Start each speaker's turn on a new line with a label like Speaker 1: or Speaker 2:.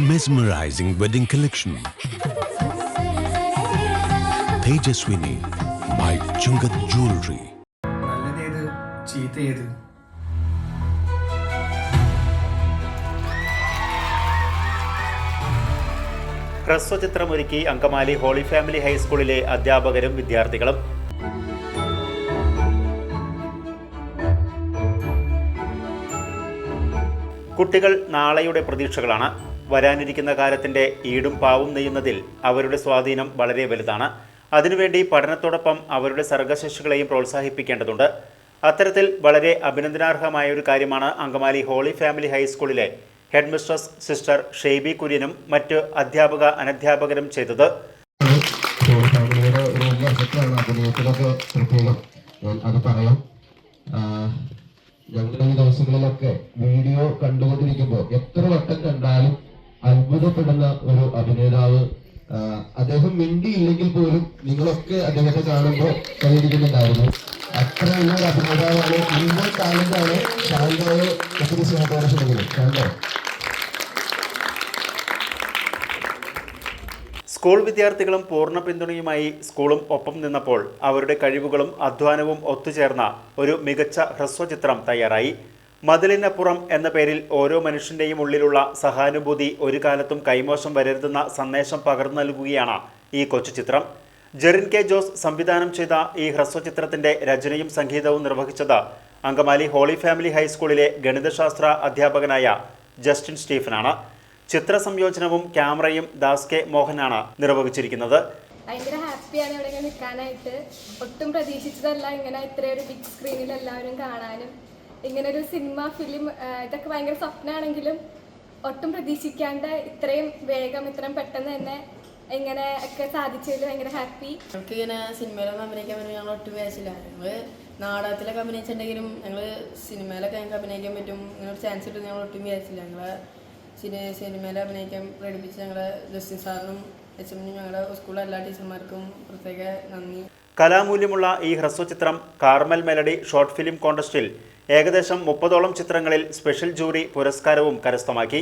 Speaker 1: mesmerizing wedding collection. Tejaswini by Chungath Jewelry.
Speaker 2: നല്ലതേത് ചീത്ത ഏത്
Speaker 3: ഹ്രസ്വചിത്രമൊരുക്കി Angamaly holy family ഹൈസ്കൂളിലെ അധ്യാപകരും വിദ്യാർത്ഥികളും കുട്ടികൾ നാളെയുടെ പ്രതീക്ഷകളാണ് വരാനിരിക്കുന്ന കാലത്തിന്റെ ഈടും പാവും നെയ്യുന്നതിൽ അവരുടെ സ്വാധീനം വളരെ വലുതാണ്. അതിനുവേണ്ടി പഠനത്തോടൊപ്പം അവരുടെ സർഗശേഷികളെയും പ്രോത്സാഹിപ്പിക്കേണ്ടതുണ്ട്. അത്തരത്തിൽ വളരെ അഭിനന്ദനാർഹമായ ഒരു കാര്യമാണ് അങ്കമാലി ഹോളി ഫാമിലി ഹൈസ്കൂളിലെ ഹെഡ് മിസ്ട്രസ് സിസ്റ്റർ ഷെയ്ബി കുര്യനും മറ്റ് അധ്യാപക അനധ്യാപകരും ചെയ്തത്.
Speaker 4: ഞങ്ങളുടെ ഈ ദിവസങ്ങളിലൊക്കെ വീഡിയോ കണ്ടുകൊണ്ടിരിക്കുമ്പോൾ അദ്ദേഹം മിണ്ടിയില്ലെങ്കിൽ പോലും നിങ്ങളൊക്കെ അദ്ദേഹത്തെ കാണുമ്പോൾ കൈയടിക്കുന്നുണ്ടായിരുന്നു അത്ര നല്ല അഭിനേതാവാണ്. ഇന്നത്തെ കാലത്താണ് ശാന്തോയെ ഒത്തിരി സ്നേഹത്തോടെ
Speaker 3: സ്കൂൾ വിദ്യാർത്ഥികളും പൂർണ പിന്തുണയുമായി സ്കൂളും ഒപ്പം നിന്നപ്പോൾ അവരുടെ കഴിവുകളും അധ്വാനവും ഒത്തുചേർന്ന ഒരു മികച്ച ഹ്രസ്വചിത്രം തയ്യാറായി. മതിലിനപ്പുറം എന്ന പേരിൽ ഓരോ മനുഷ്യന്റെയും ഉള്ളിലുള്ള സഹാനുഭൂതി ഒരു കാലത്തും കൈമോശം വരരുതെന്ന സന്ദേശം പകർന്നു നൽകുകയാണ് ഈ കൊച്ചു ചിത്രം. ജെറിൻ കെ ജോസ് സംവിധാനം ചെയ്ത ഈ ഹ്രസ്വചിത്രത്തിന്റെ രചനയും സംഗീതവും നിർവഹിച്ചത് അങ്കമാലി ഹോളി ഫാമിലി ഹൈസ്കൂളിലെ ഗണിതശാസ്ത്ര അധ്യാപകനായ ജസ്റ്റിൻ സ്റ്റീഫനാണ്. ചിത്ര സംയോജനവും ക്യാമറയും ദാസ് കെ മോഹനാണ് നിർവഹിച്ചിരിക്കുന്നത്.
Speaker 5: ഭയങ്കര ഹാപ്പിയാണ് ഇവിടെ നിൽക്കാനായിട്ട്. ഒട്ടും പ്രതീക്ഷിച്ചതല്ല ഇങ്ങനെ ഇത്രയൊരു ബിഗ് സ്ക്രീനിൽ എല്ലാവരും കാണാനും. ഇങ്ങനെ ഒരു സിനിമ ഫിലിം ഇതൊക്കെ ഭയങ്കര സ്വപ്നമാണെങ്കിലും ഒട്ടും പ്രതീക്ഷിക്കാണ്ട് ഇത്രയും വേഗം ഇത്രയും പെട്ടെന്ന് തന്നെ ഇങ്ങനെ ഒക്കെ സാധിച്ചതിൽ ഭയങ്കര ഹാപ്പി
Speaker 6: നമുക്ക് ഇങ്ങനെ സിനിമയിലൊന്നും അഭിനയിക്കാൻ പറ്റും ഞങ്ങൾ ഒട്ടും വിചാരിച്ചില്ല. ഞങ്ങൾ നാടകത്തിലൊക്കെ അഭിനയിച്ചിട്ടുണ്ടെങ്കിലും ഞങ്ങൾ സിനിമയിലൊക്കെ ഞങ്ങൾക്ക് അഭിനയിക്കാൻ പറ്റും ഇങ്ങനെ ഒരു ചാൻസ് കിട്ടും ഞങ്ങൾ ഒട്ടും വിചാരിച്ചില്ല. ഞങ്ങളെ സിനി സിനിമയിൽ അഭിനയിക്കാൻ പ്രേരിപ്പിച്ച ഞങ്ങളെ ജസ്റ്റിൻ സാറിനും എച്ച് എമ്മിനും ഞങ്ങളുടെ സ്കൂളിലെ എല്ലാ ടീച്ചർമാർക്കും പ്രത്യേക നന്ദി.
Speaker 3: കലാമൂല്യമുള്ള ഈ ഹ്രസ്വചിത്രം കാർമൽ മെലഡി ഷോർട്ട് ഫിലിം കോൺടെസ്റ്റിൽ ഏകദേശം മുപ്പതോളം ചിത്രങ്ങളിൽ സ്പെഷ്യൽ ജൂറി പുരസ്കാരവും കരസ്ഥമാക്കി.